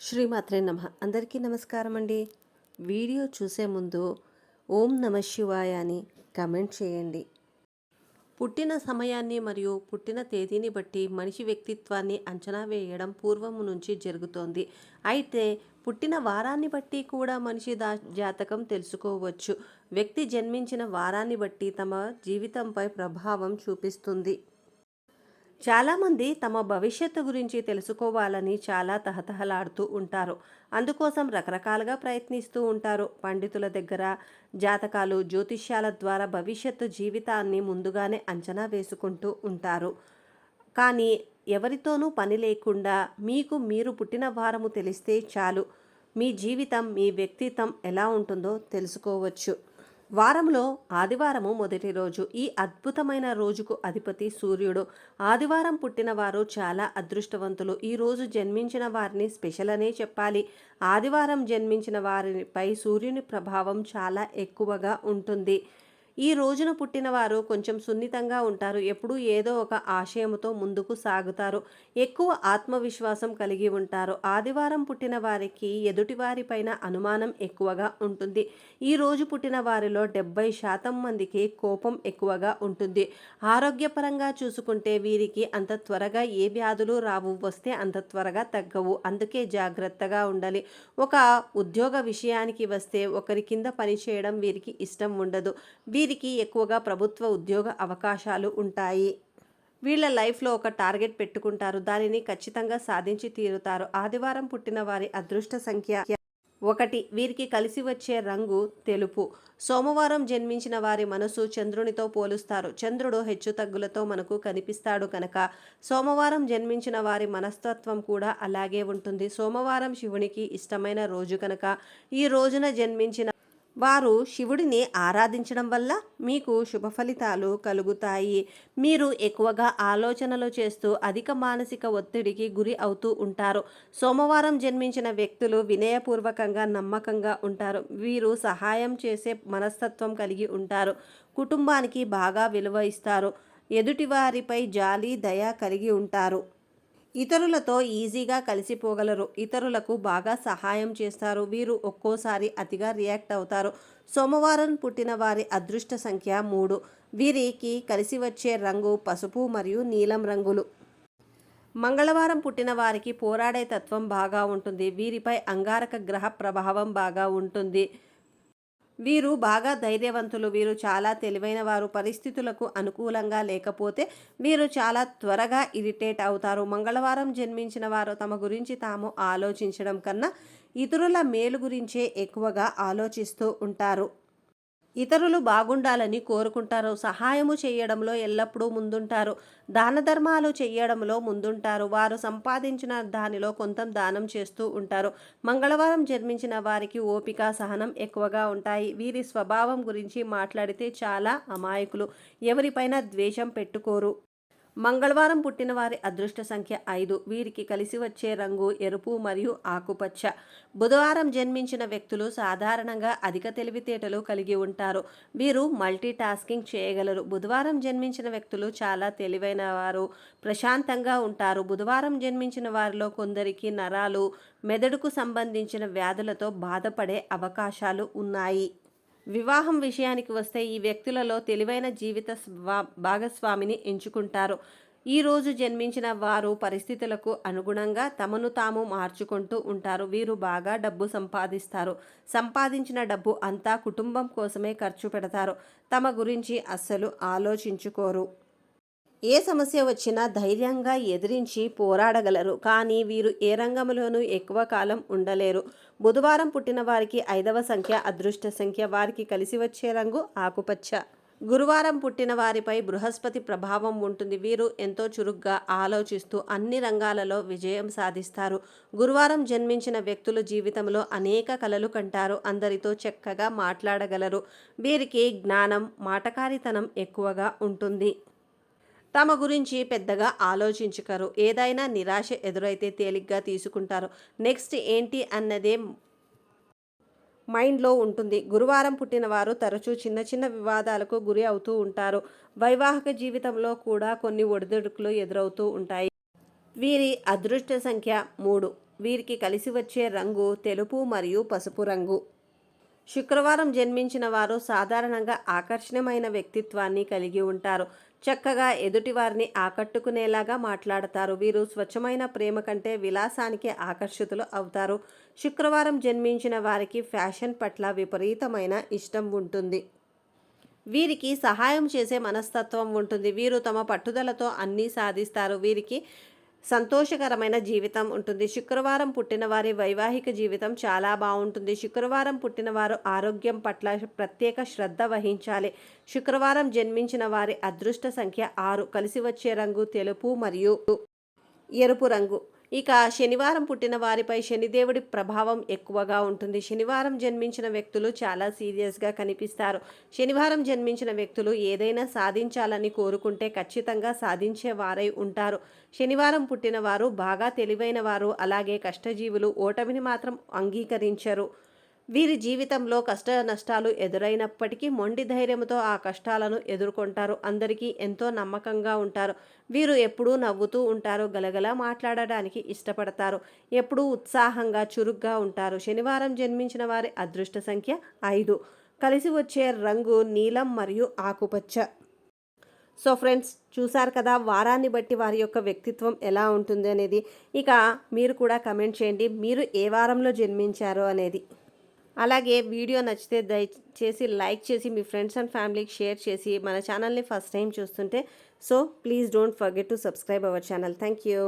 శ్రీమాత్రే నమ. అందరికీ నమస్కారం అండి. వీడియో చూసే ముందు ఓం నమ శివాయ అని కమెంట్ చేయండి. పుట్టిన సమయాన్ని మరియు పుట్టిన తేదీని బట్టి మనిషి వ్యక్తిత్వాన్ని అంచనా వేయడం పూర్వము నుంచి జరుగుతోంది. అయితే పుట్టిన వారాన్ని బట్టి కూడా మనిషి దా జాతకం తెలుసుకోవచ్చు. వ్యక్తి జన్మించిన వారాన్ని బట్టి తమ జీవితంపై ప్రభావం చూపిస్తుంది. చాలామంది తమ భవిష్యత్తు గురించి తెలుసుకోవాలని చాలా తహతహలాడుతూ ఉంటారు. అందుకోసం రకరకాలుగా ప్రయత్నిస్తూ ఉంటారు. పండితుల దగ్గర జాతకాలు జ్యోతిష్యాల ద్వారా భవిష్యత్తు జీవితాన్ని ముందుగానే అంచనా వేసుకుంటూ ఉంటారు. కానీ ఎవరితోనూ పని లేకుండా మీకు మీరు పుట్టిన వారము తెలిస్తే చాలు. మీ జీవితం మీ వ్యక్తిత్వం ఎలా ఉంటుందో తెలుసుకోవచ్చు. వారంలో ఆదివారము మొదటి రోజు. ఈ అద్భుతమైన రోజుకు అధిపతి సూర్యుడు. ఆదివారం పుట్టిన వారు చాలా అదృష్టవంతులు. ఈ రోజు జన్మించిన వారిని స్పెషల్ అనే చెప్పాలి. ఆదివారం జన్మించిన వారిపై సూర్యుని ప్రభావం చాలా ఎక్కువగా ఉంటుంది. ఈ రోజున పుట్టినవారు కొంచెం సున్నితంగా ఉంటారు. ఎప్పుడూ ఏదో ఒక ఆశయంతో ముందుకు సాగుతారు. ఎక్కువ ఆత్మవిశ్వాసం కలిగి ఉంటారు. ఆదివారం పుట్టిన వారికి ఎదుటివారిపైన అనుమానం ఎక్కువగా ఉంటుంది. ఈ రోజు పుట్టిన వారిలో డెబ్బై శాతం మందికి కోపం ఎక్కువగా ఉంటుంది. ఆరోగ్యపరంగా చూసుకుంటే వీరికి అంత త్వరగా ఏ వ్యాధులు రావు వస్తే అంత త్వరగా తగ్గవు. అందుకే జాగ్రత్తగా ఉండాలి. ఒక ఉద్యోగ విషయానికి వస్తే ఒకరి కింద పనిచేయడం వీరికి ఇష్టం ఉండదు. వీరికి ఎక్కువగా ప్రభుత్వ ఉద్యోగ అవకాశాలు ఉంటాయి. వీళ్ళ లైఫ్లో ఒక టార్గెట్ పెట్టుకుంటారు. దానిని ఖచ్చితంగా సాధించి తీరుతారు. ఆదివారం పుట్టిన వారి అదృష్ట సంఖ్య ఒకటి. వీరికి కలిసి వచ్చే రంగు తెలుపు. సోమవారం జన్మించిన వారి మనసు చంద్రునితో పోలుస్తారు. చంద్రుడు హెచ్చుతగ్గులతో మనకు కనిపిస్తాడు కనుక సోమవారం జన్మించిన వారి మనస్తత్వం కూడా అలాగే ఉంటుంది. సోమవారం శివునికి ఇష్టమైన రోజు కనుక ఈ రోజున జన్మించిన వారు శివుడిని ఆరాధించడం వల్ల మీకు శుభ ఫలితాలు కలుగుతాయి. మీరు ఎక్కువగా ఆలోచనలు చేస్తూ అధిక మానసిక ఒత్తిడికి గురి అవుతూ ఉంటారు. సోమవారం జన్మించిన వ్యక్తులు వినయపూర్వకంగా నమ్మకంగా ఉంటారు. వీరు సహాయం చేసే మనస్తత్వం కలిగి ఉంటారు. కుటుంబానికి బాగా విలువ ఇస్తారు. ఎదుటివారిపై జాలి దయ కలిగి ఉంటారు. ఇతరులతో ఈజీగా కలిసిపోగలరు. ఇతరులకు బాగా సహాయం చేస్తారు. వీరు ఒక్కోసారి అతిగా రియాక్ట్ అవుతారు. సోమవారం పుట్టిన వారి అదృష్ట సంఖ్య మూడు. వీరికి కలిసి వచ్చే రంగు పసుపు మరియు నీలం రంగులు. మంగళవారం పుట్టిన వారికి పోరాడే తత్వం బాగా ఉంటుంది. వీరిపై అంగారక గ్రహ ప్రభావం బాగా ఉంటుంది. వీరు బాగా ధైర్యవంతులు. వీరు చాలా తెలివైన వారు. పరిస్థితులకు అనుకూలంగా లేకపోతే వీరు చాలా త్వరగా ఇరిటేట్ అవుతారు. మంగళవారం జన్మించిన వారు తమ గురించి తాము ఆలోచించడం కన్నా ఇతరుల మేలు గురించే ఎక్కువగా ఆలోచిస్తూ ఉంటారు. ఇతరులు బాగుండాలని కోరుకుంటారు. సహాయము చేయడంలో ఎల్లప్పుడూ ముందుంటారు. దాన ధర్మాలు చేయడంలో ముందుంటారు. వారు సంపాదించిన దానిలో కొంత దానం చేస్తూ ఉంటారు. మంగళవారం జన్మించిన వారికి ఓపిక సహనం ఎక్కువగా ఉంటాయి. వీరి స్వభావం గురించి మాట్లాడితే చాలా అమాయకులు. ఎవరిపైన ద్వేషం పెట్టుకోరు. మంగళవారం పుట్టిన వారి అదృష్ట సంఖ్య ఐదు. వీరికి కలిసి వచ్చే రంగు ఎరుపు మరియు ఆకుపచ్చ. బుధవారం జన్మించిన వ్యక్తులు సాధారణంగా అధిక తెలివితేటలు కలిగి ఉంటారు. వీరు మల్టీ టాస్కింగ్ చేయగలరు. బుధవారం జన్మించిన వ్యక్తులు చాలా తెలివైన వారు ప్రశాంతంగా ఉంటారు. బుధవారం జన్మించిన వారిలో కొందరికి నరాలు మెదడుకు సంబంధించిన వ్యాధులతో బాధపడే అవకాశాలు ఉన్నాయి. వివాహం విషయానికి వస్తే ఈ వ్యక్తులలో తెలివైన జీవిత భాగస్వామిని ఎంచుకుంటారు. ఈ రోజు జన్మించిన వారు పరిస్థితులకు అనుగుణంగా తమను తాము మార్చుకుంటూ ఉంటారు. వీరు బాగా డబ్బు సంపాదిస్తారు. సంపాదించిన డబ్బు అంతా కుటుంబం కోసమే ఖర్చు పెడతారు. తమ గురించి అస్సలు ఆలోచించుకోరు. ఏ సమస్య వచ్చినా ధైర్యంగా ఎదిరించి పోరాడగలరు. కానీ వీరు ఏ రంగంలోనూ ఎక్కువ కాలం ఉండలేరు. బుధవారం పుట్టిన వారికి ఐదవ సంఖ్య అదృష్ట సంఖ్య. వారికి కలిసి వచ్చే రంగు ఆకుపచ్చ. గురువారం పుట్టిన వారిపై బృహస్పతి ప్రభావం ఉంటుంది. వీరు ఎంతో చురుగ్గా ఆలోచిస్తూ అన్ని రంగాలలో విజయం సాధిస్తారు. గురువారం జన్మించిన వ్యక్తులు జీవితంలో అనేక కలలు కంటారు. అందరితో చక్కగా మాట్లాడగలరు. వీరికి జ్ఞానం మాటకారితనం ఎక్కువగా ఉంటుంది. తమ గురించి పెద్దగా ఆలోచించకరు. ఏదైనా నిరాశ ఎదురైతే తేలిగ్గా తీసుకుంటారు. నెక్స్ట్ ఏంటి అన్నదే మైండ్లో ఉంటుంది. గురువారం పుట్టిన వారు తరచూ చిన్న చిన్న వివాదాలకు గురి అవుతూ ఉంటారు. వైవాహిక జీవితంలో కూడా కొన్ని ఒడిదుడుకులు ఎదురవుతూ ఉంటాయి. వీరి అదృష్ట సంఖ్య మూడు. వీరికి కలిసి వచ్చే రంగు తెలుపు మరియు పసుపు రంగు. శుక్రవారం జన్మించిన వారు సాధారణంగా ఆకర్షణీయమైన వ్యక్తిత్వాన్ని కలిగి ఉంటారు. చక్కగా ఎదుటివారిని ఆకట్టుకునేలాగా మాట్లాడతారు. వీరు స్వచ్ఛమైన ప్రేమ కంటే విలాసానికి ఆకర్షితులు అవుతారు. శుక్రవారం జన్మించిన వారికి ఫ్యాషన్ పట్ల విపరీతమైన ఇష్టం ఉంటుంది. వీరికి సహాయం చేసే మనస్తత్వం ఉంటుంది. వీరు తమ పట్టుదలతో అన్నీ సాధిస్తారు. వీరికి సంతోషకరమైన జీవితం ఉంటుంది. శుక్రవారం పుట్టిన వారి వైవాహిక జీవితం చాలా బాగుంటుంది. శుక్రవారం పుట్టిన వారు ఆరోగ్యం పట్ల ప్రత్యేక శ్రద్ధ వహించాలి. శుక్రవారం జన్మించిన వారి అదృష్ట సంఖ్య ఆరు. కలిసి వచ్చే రంగు తెలుపు మరియు ఎరుపు రంగు. ఇక శనివారం పుట్టిన వారిపై శనిదేవుడి ప్రభావం ఎక్కువగా ఉంటుంది. శనివారం జన్మించిన వ్యక్తులు చాలా సీరియస్గా కనిపిస్తారు. శనివారం జన్మించిన వ్యక్తులు ఏదైనా సాధించాలని కోరుకుంటే ఖచ్చితంగా సాధించే వారై ఉంటారు. శనివారం పుట్టిన వారు బాగా తెలివైన వారు అలాగే కష్టజీవులు ఓటమిని మాత్రం అంగీకరించరు. వీరి జీవితంలో కష్ట నష్టాలు ఎదురైనప్పటికీ మొండి ధైర్యంతో ఆ కష్టాలను ఎదుర్కొంటారు. అందరికీ ఎంతో నమ్మకంగా ఉంటారు. వీరు ఎప్పుడూ నవ్వుతూ ఉంటారు గలగల మాట్లాడడానికి ఇష్టపడతారు. ఎప్పుడూ ఉత్సాహంగా చురుగ్గా ఉంటారు. శనివారం జన్మించిన వారి అదృష్ట సంఖ్య ఐదు. కలిసి వచ్చే రంగు నీలం మరియు ఆకుపచ్చ. సో ఫ్రెండ్స్ చూశారు కదా వారాన్ని బట్టి వారి యొక్క వ్యక్తిత్వం ఎలా ఉంటుంది అనేది. ఇక మీరు కూడా కమెంట్ చేయండి. మీరు ఏ వారంలో జన్మించారో అనేది. అలాగే వీడియో నచ్చితే దయచేసి లైక్ చేసి మీ ఫ్రెండ్స్ అండ్ ఫ్యామిలీకి షేర్ చేసి మన ఛానల్ని ఫస్ట్ టైం చూస్తుంటే so please don't forget to subscribe our channel. Thank you.